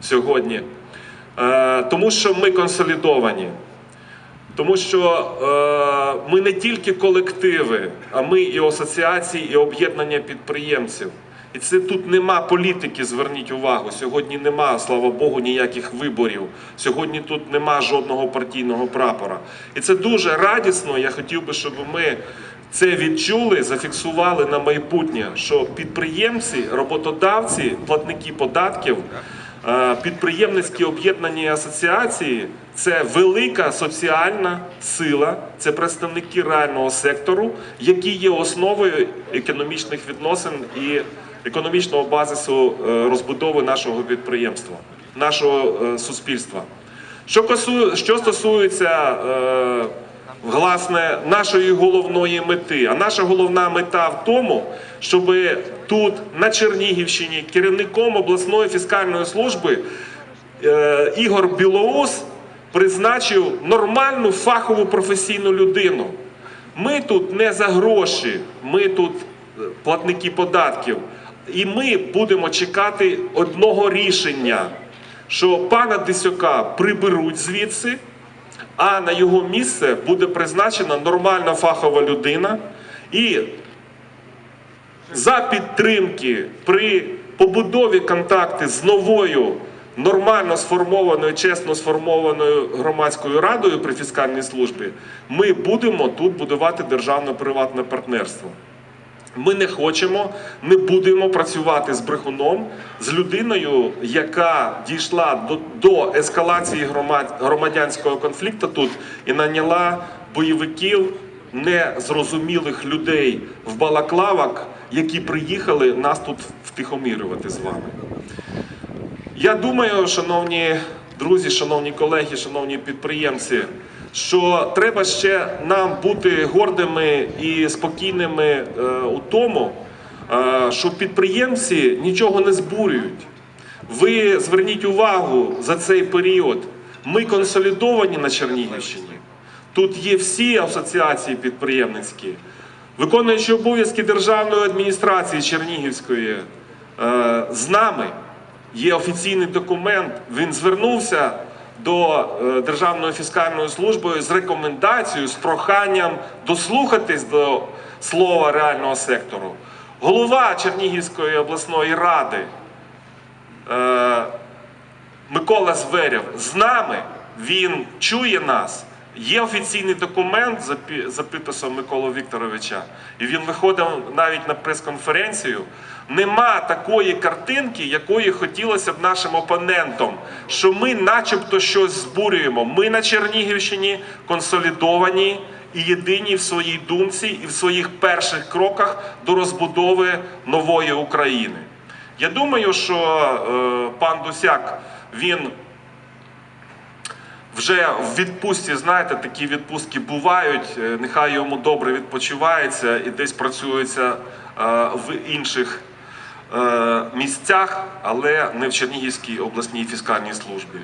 сьогодні. Е, Тому що ми консолідовані. Тому що е, ми не тільки колективи, а ми і асоціації, і об'єднання підприємців. І це тут нема політики, зверніть увагу. Сьогодні нема, слава Богу, ніяких виборів. Сьогодні тут нема жодного партійного прапора. І це дуже радісно. Я хотів би, щоб ми це відчули, зафіксували на майбутнє, що підприємці, роботодавці, платники податків. Е, Підприємницькі об'єднані асоціації це велика соціальна сила, це представники реального сектору, які є основою економічних відносин і економічного базису е, розбудови нашого підприємства, нашого е, суспільства. Що, стосується власне нашої головної мети, а наша головна мета в тому, щоб тут на Чернігівщині керівником обласної фіскальної служби е, Ігор Білоус призначив нормальну фахову професійну людину. Ми тут не за гроші, ми тут е, платники податків, і ми будемо чекати одного рішення, що пана Дисюка приберуть звідси, а на його місце буде призначена нормальна фахова людина. І за підтримки при побудові контакти з новою нормально сформованою, чесно сформованою громадською радою при фіскальній службі, ми будемо тут будувати державно-приватне партнерство. Ми не хочемо, не будемо працювати з брехуном, з людиною, яка дійшла до, до ескалації громад, громадянського конфлікту тут і наняла бойовиків незрозумілих людей в балаклавах, які приїхали нас тут втихомірювати з вами. Я думаю, шановні друзі, шановні колеги, шановні підприємці, що треба ще нам бути гордими і спокійними е, у тому, е, що підприємці нічого не збурюють. Ви зверніть увагу за цей період. Ми консолідовані на Чернігівщині. Тут є всі асоціації підприємницькі, виконуючи обов'язки державної адміністрації Чернігівської е, з нами. Є офіційний документ. Він звернувся до е, Державної фіскальної служби з рекомендацією, з проханням дослухатись до слова реального сектору. Голова Чернігівської обласної ради е, Микола Зверєв з нами, він чує нас. Є офіційний документ за, підписом Миколи Вікторовича, і він виходив навіть на прес-конференцію. Нема такої картинки, якої хотілося б нашим опонентам, що ми, начебто, щось збурюємо. Ми на Чернігівщині консолідовані і єдині в своїй думці і в своїх перших кроках до розбудови нової України. Я думаю, що е, пан Дусяк він вже в відпустці, знаєте, такі відпустки бувають. е, Нехай йому добре відпочивається і десь працюється е, в інших е, місцях, але не в Чернігівській обласній фіскальній службі.